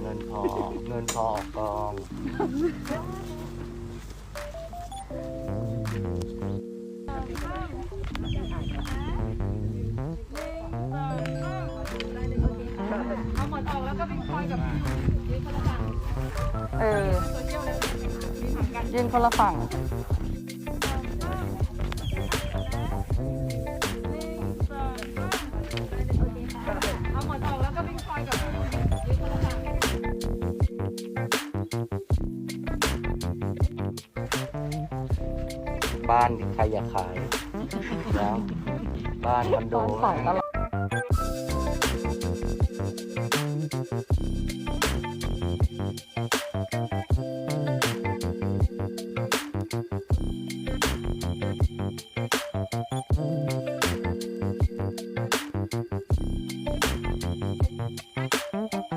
เงินพอ เงินพอออกกอง เอาหมอนออกแล้วก็เป็นคอยกับยืนคนละฝั่งเออตัวเที่ยวแล้วมีฝั่งกันยืนคนละฝั่ง บ้านใครอยากขายแล้วบ้านคอนโดฝั่งตลอด Thank